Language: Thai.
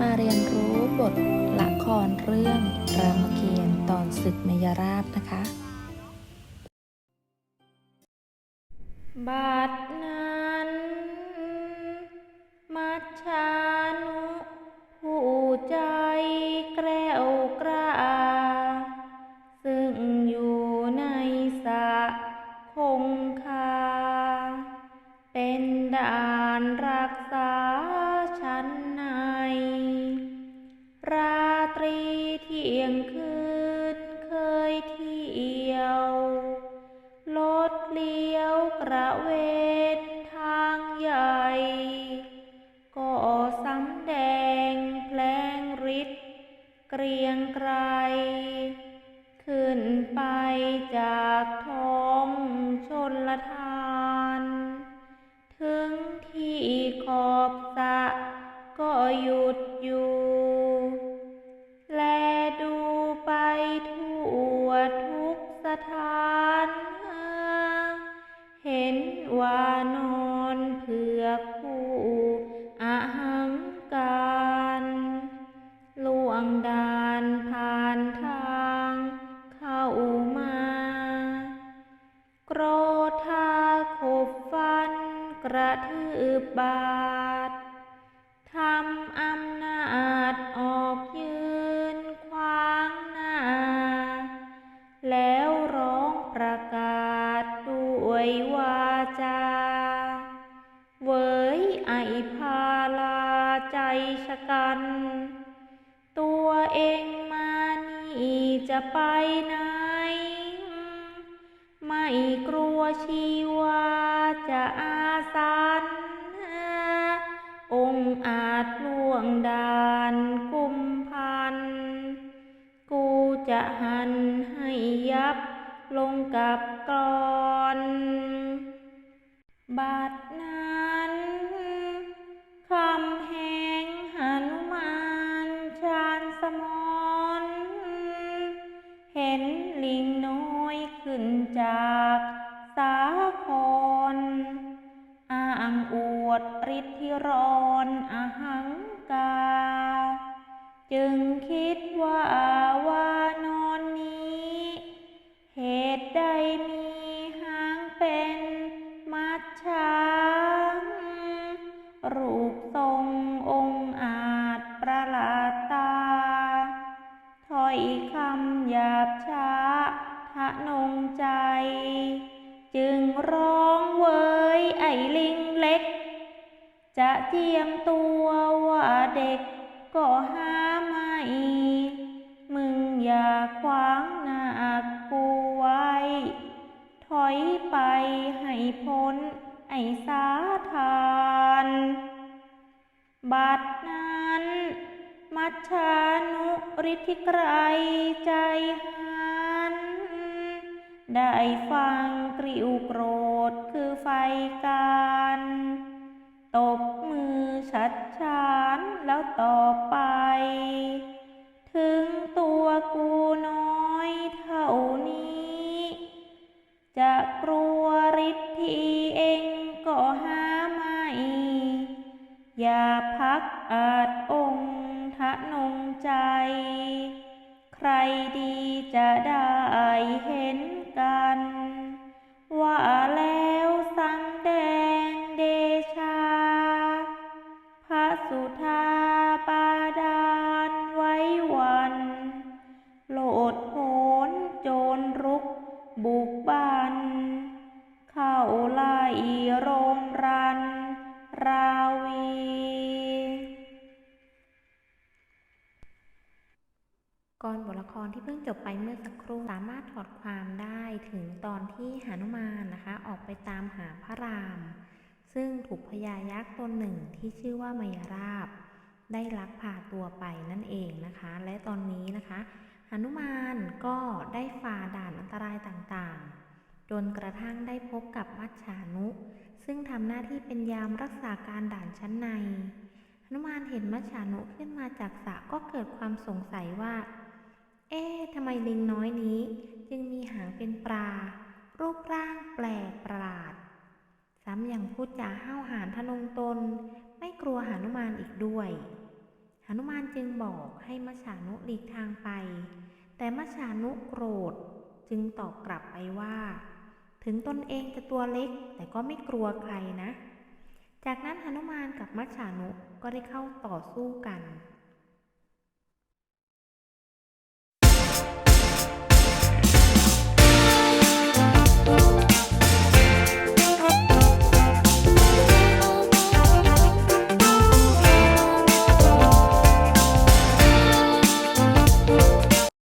มาเรียนรู้บทละครเรื่องรามเกียรติ์ตอนศึกมยราบนะคะ บัดนั้นมัชชา ตรีเที่ยงคืนเคยเที่ยวรถเลี้ยวกระเวนทางใหญ่ ก็สำแดงแพลงฤทธิ์เกรียงไกรขึ้นไปจากท้องชนละทาน ถึงที่ขอบสะก็หยุด โกรธาขบฟันกระทืบบาททำอำนาจออกยืนขวางหน้า แล้วร้องประกาศด้วยวาจา เวยไอพาลาใจชะกัน ตัวเองมานี่จะไปไหน ไม่กลัวชีวาจะอาสันองค์อาจล่วงดานกุมพัน กูจะหันให้ยับลงกับกรอนบาดนั้นคำแหงหันมานชาญสมอน เห็นลิงางอวดฤทธิ์ที่ร้อนอหังกา จึงคิดว่าว่านอนนี้ เหตุใดมีหางเป็นมัจฉางรูปทรงองค์อาจประหลาดตาถ้อยคำหยาบช้าทะนงใจ จึงร้องเวยไอ้ลิง จะเจียมตัวว่าเด็กก็หาไม่มึงอย่าขวางหน้ากูไว้ ถอยไปให้พ้นไอ้สาทานบัดนั้น มัชชานุฤทธิไกรใจหัน ได้ฟังกริวโกรธคือไฟการ ตบมือชัดชานแล้วต่อไป ถึงตัวกูน้อยเท่านี้ จะกลัวฤทธิ์เองก็หาไม่ อย่าพักอาจองค์ทะนงใจ ใครดีจะได้เห็นกัน ก่อนบทละครที่เพิ่งจบไปเมื่อสักครู่สามารถถอดความได้ถึงตอนที่หานุมานนะคะ ออกไปตามหาพระราม ซึ่งถูกพญายักษ์ตนหนึ่งที่ชื่อว่ามายราบ ได้ลักพาตัวไปนั่นเองนะคะ และตอนนี้นะคะหานุมานก็ได้ฝ่าด่านอันตรายต่างๆ จนกระทั่งได้พบกับมัจฉานุ ซึ่งทำหน้าที่เป็นยามรักษาการด่านชั้นในหนุมานเห็นมัจฉานุขึ้นมาจากสระก็เกิดความสงสัยว่า เอ๊ะทำไมลิงน้อยนี้ จึงมีหางเป็นปลา รูปร่างแปลกประหลาด ซ้ำยังพูดจาห้าวหาญทะนงตน ไม่กลัวหานุมานอีกด้วยหหนุมานจึงบอกให้มัจฉานุหลีกทางไป แต่มัจฉานุโกรธจึงตอบกลับไปว่า ถึงตนเองจะตัวเล็กแต่ก็ไม่กลัวใครนะ จากนั้นหนุมานกับมัจฉานุก็ได้เข้าต่อสู้กัน